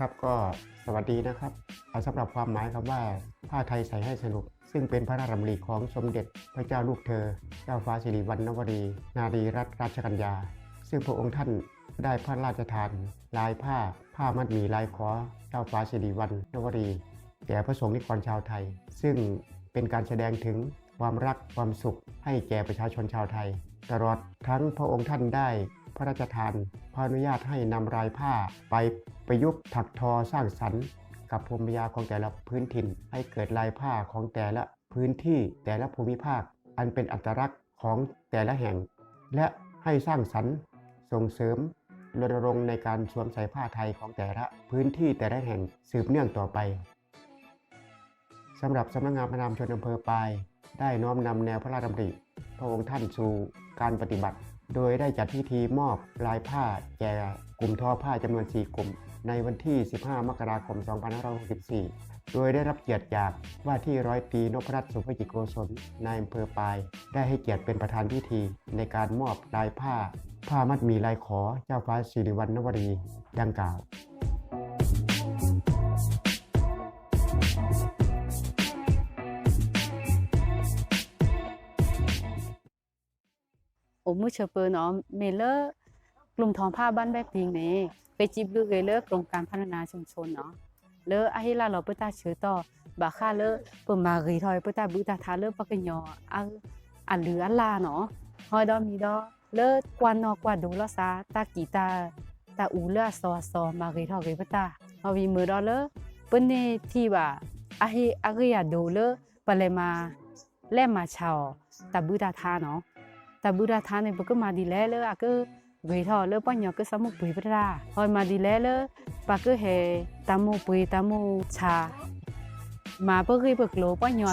ครับก็สวัสดีนะครับเอาสำหรับความหมายคำว่าผ้าไทยใส่ให้สนุก ซึ่งเป็นพระราชดำริของสมเด็จพระเจ้าลูกเธอ เจ้าฟ้าสิริวัณณวรี นารีรัตนราชกัญญา ซึ่งพระองค์ท่านได้พระราชทาน ลายผ้า ผ้ามัดหมี่ลายขอ เจ้าฟ้าสิริวัณณวรีแก่พระสงฆ์นิกรชาวไทย ซึ่งเป็นการแสดงถึงความรักความสุขให้แก่ประชาชนชาวไทย ตลอดทั้งพระองค์ท่านได้ ระราชทานพระอนุญาตให้นำลายผ้าไปประยุกต์ถักทอสร้างสรรค์กับภูมิปัญญาของแต่ละพื้นถิ่น ให้เกิดลายผ้าของแต่ละพื้นที่แต่ละภูมิภาค อันเป็นอัตลักษณ์ของแต่ละแห่ง และให้สร้างสรรค์ส่งเสริมรณรงค์ในการสวมใส่ผ้าไทยของแต่ละพื้นที่แต่ละแห่งสืบเนื่องต่อไปสำหรับสำนักงานพระนามชนอำเภอปาย ได้น้อมนำแนวพระราชดำริพระองค์ท่านสู่การปฏิบัติ โดยได้จัดพิธีมอบลายผ้าแก่กลุ่มทอผ้าจำนวน 4 กลุ่ม ในวันที่ 15 มกราคม 2564 โดยได้รับเกียรติจากว่าที่ร้อยตรีนพรัตน์สุภกิจโกศลนายอำเภอปาย ได้ให้เกียรติเป็นประธานพิธีในการมอบลายผ้า ผ้ามัดมีลายขอเจ้าฟ้าสิริวัณณวรีดังกล่าว โอ้มือเชเปอร์เนาะเมเลอร์กลุ่มทองผ้าบ้านแบบพิงเนี่ไปจิบลูกเลยเลอร์กรมการพัฒนาชุมชนเนาะเลออาฮิลาเราเปิตาเชือต่อบาค่าเลอเปิมารีทอยเปิตาบุตาทาเลอปะกยออะอะเหลืออันลาเนาะฮอยดอมีดอเลอกวนนอกว่าดูลอซาตากีตาตาอูเลอซอซอมารีทอรีเปิตาฮอวีมือดอเลอเปิ้นนี่ที่ว่าอาฮิอะริยาดูเลอปะเลมาแลมาชาวตาบุตาทาเนาะ ตาบูดาทานเนี่ยก็มาดีแล้วเลยอะก็เวทอเลยป้อนยอก็สมุปุยปราพอมาดีแล้วเลยปาก็เฮตามูปุยตามูชามาเพื่อให้เปิกโลป้อนยอ